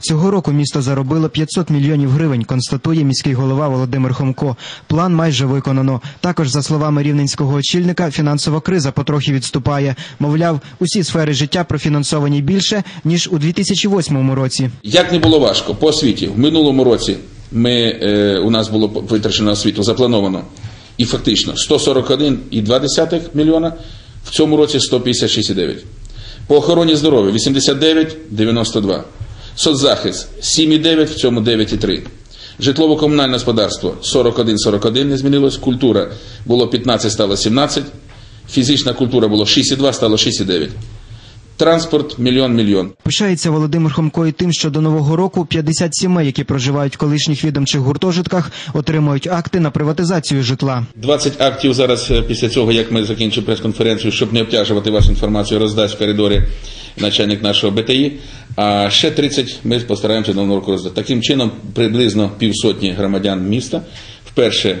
Цього року місто заробило 500 мільйонів гривень, констатує міський голова Володимир Хомко. План майже виконано. Також, за словами рівненського очільника, фінансова криза потрохи відступає. Мовляв, усі сфери життя профінансовані більше ніж у 2008 році. Як не було важко по освіті, в минулому році ми, е, у нас було витрачено освіту, заплановано і фактично 141,2 мільйона, в цьому році 156,9. По охороні здоров'я 89,92. Соцзахист 7,9, в цьому 9,3. Житлово-комунальне господарство 41,41 не змінилось. Культура було 15, стало 17. Фізична культура було 6,2, стало 6,9. Транспорт мільйон мільйон. Пишається Володимир Хомко і тим, що до нового року 50 сімей, які проживають в колишніх відомчих гуртожитках, отримають акти на приватизацію житла. 20 актів зараз е, після цього, як ми закінчимо прес-конференцію, щоб не обтяжувати вашу інформацію, роздасть в коридорі начальник нашого БТІ. А ще 30 ми постараємося до року роздати. Таким чином, приблизно півсотні громадян міста вперше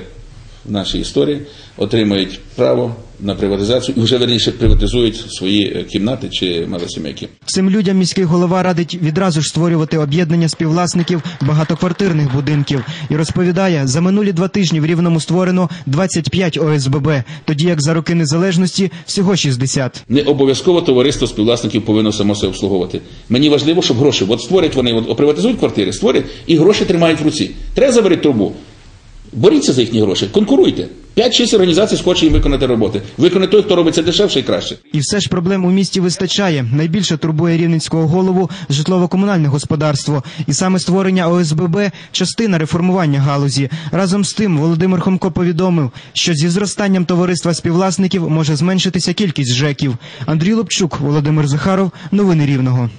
в нашій історії отримають право на приватизацію і вже верніше приватизують свої е, кімнати чи малосімейки. Цим людям міський голова радить відразу ж створювати об'єднання співвласників багатоквартирних будинків і розповідає, за минулі два тижні в Рівному створено 25 ОСББ, тоді як за роки незалежності всього 60. Не обов'язково товариство співвласників повинно само себе обслуговувати. Мені важливо, щоб гроші, от створять вони, от приватизують квартири, створять і гроші тримають в руці. Треба заберіть трубу. Боріться за їхні гроші, конкуруйте. 5-6 організацій схоче виконати роботи. Виконає той, хто робить дешевше і краще. І все ж проблем у місті вистачає. Найбільше турбує рівненського голову житлово-комунальне господарство. І саме створення ОСББ – частина реформування галузі. Разом з тим Володимир Хомко повідомив, що зі зростанням товариства співвласників може зменшитися кількість ЖЕКів. Андрій Лобчук, Володимир Захаров. Новини Рівного.